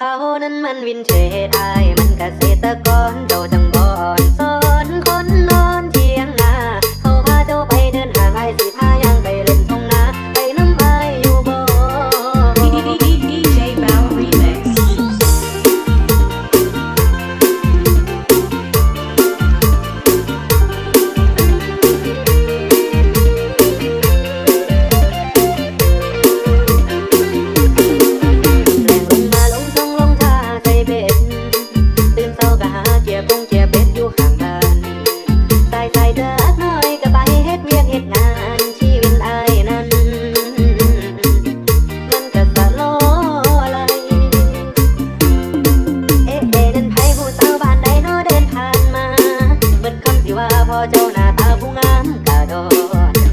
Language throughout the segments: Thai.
เขานั้นมันวินเทจอายมันเกษตรกรเราจังบ เจ้าหน้าตาผู้งามกะดอ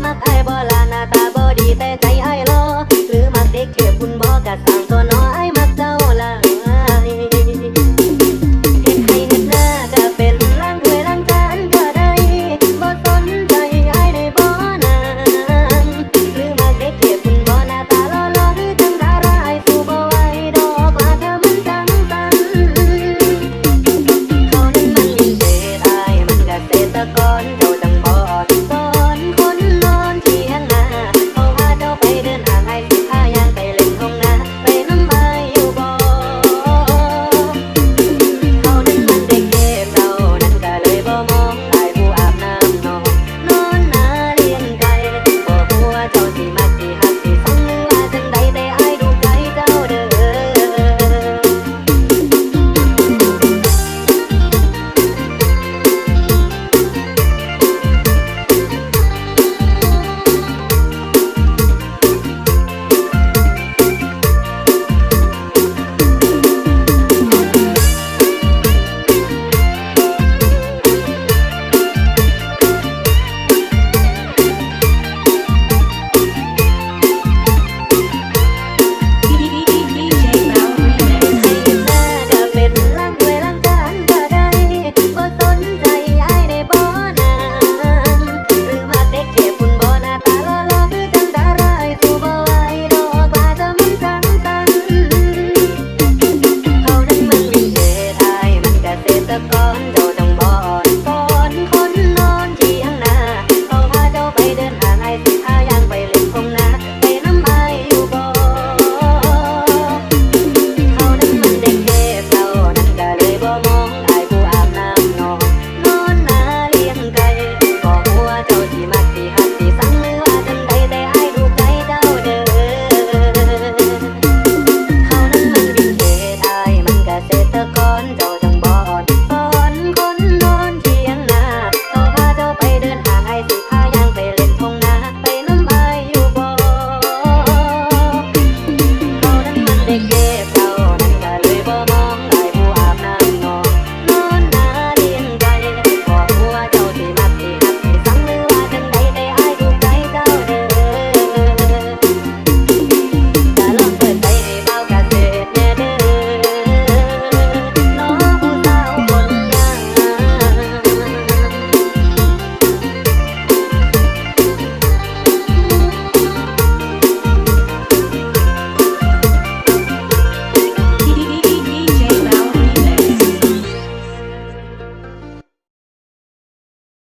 มักไอ้บ่ลาหน้าตาบ่ดีแต่ใจไอ้รอหรือมักเด็กเทพคุณบอกกับสั่งตัวน้อ